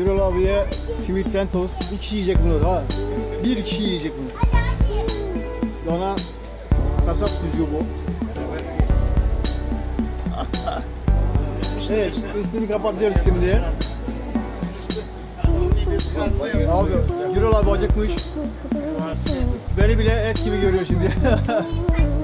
Birol abiye simitten tost. Bir kişi yiyecek bunu ha. Bir kişi yiyecek bunu. Ona kasap sucuğu bu. Evet, üstünü kapatıyoruz şimdi. Abi, Birol abi acıkmış. Beni bile et gibi görüyor şimdi.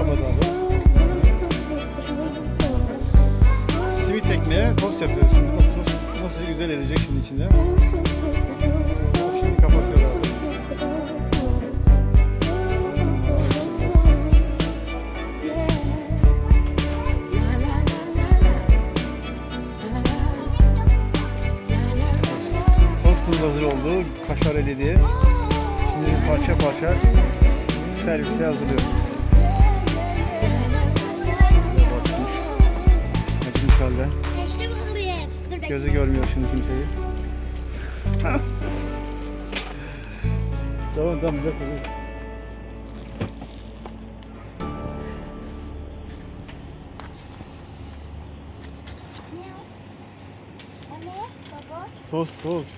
Şimdi kapat abi. Simit ekmeğe tost yapıyoruz şimdi. Tost nasıl güzel edecek şimdi içinde. Şimdi kapatıyor abi. Tostumuz hazır oldu. Kaşar eledi. Şimdi parça parça servise hazırlıyoruz. Gözü görmüyor şimdi kimseyi. tamam tamam bir dakika. dur. Ne